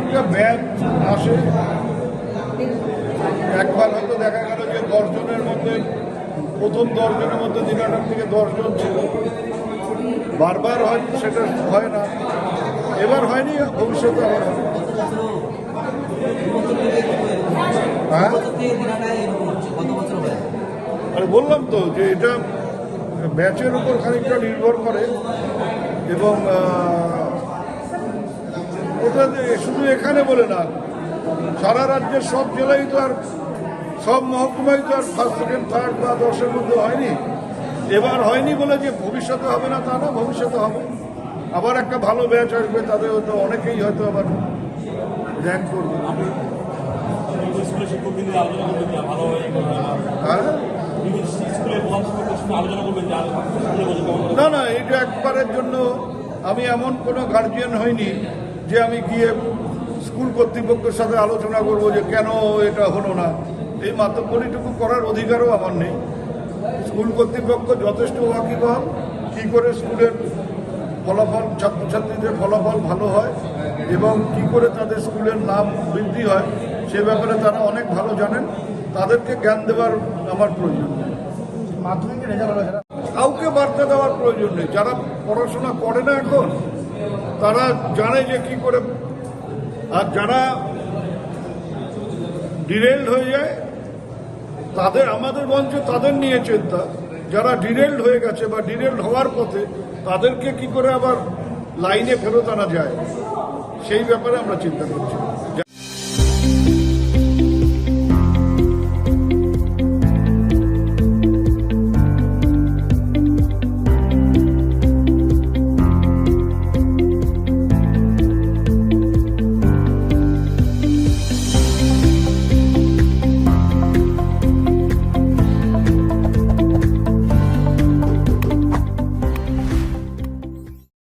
একটা ব্যাচ আসে। একবার হয়তো দেখা গেল যে দশজনের মধ্যে, প্রথম দশজনের মধ্যে দিনাটার থেকে দশজন ছিল। বারবার হয়, সেটা হয় না। এবার হয়নি, ভবিষ্যতে আবার হবে হ্যাঁ? আরে বললাম তো যে এটা ব্যাচের উপর খানিকটা নির্ভর করে এবং শুধু এখানে বলে না সারা রাজ্যের সব জেলায় তো আর সব মহকুমায় তো আর ফার্স্ট সেকেন্ড থার্ড বা দশের মধ্যে হয়নি। এবার হয়নি বলে যে ভবিষ্যতে হবে না তা না ভবিষ্যতে হবে। আবার একটা ভালো ব্যাচ আসবে তাদের হয়তো অনেকেই হয়তো আবার র্যাঙ্ক করবে। হয়ে না না এটা একবারের জন্য আমি এমন কোনো গার্জিয়ান হইনি। যে আমি গিয়ে স্কুল কর্তৃপক্ষের সাথে আলোচনা করব যে কেন এটা হলো না এই মাতব্বরিটুকু করার অধিকারও আমার নেই। স্কুল কর্তৃপক্ষ যথেষ্ট ওয়াকিবহাল কী করে স্কুলের ফলাফল ছাত্রছাত্রীদের ফলাফল ভালো হয় এবং কি করে তাদের স্কুলের নাম বৃদ্ধি হয় সে ব্যাপারে তারা অনেক ভালো জানেন। তাদেরকে জ্ঞান দেওয়ার আমার প্রয়োজন নেই। মাধ্যমিকের রেজাল্ট কাউকে বার্তা দেওয়ার প্রয়োজন নেই। যারা পড়াশোনা করে না এখন তারা জানে যে কি করে, আর যারা ডিরেল্ড হয়ে যায়, তাদের, আমাদের মঞ্চে তাদের নিয়ে চিন্তা। যারা ডিরেল্ড হয়ে গেছে বা ডিরেল্ড হওয়ার পথে, তাদেরকে কি করে আবার লাইনে ফেরত আনা যায়? সেই ব্যাপারে আমরা চিন্তা করছি।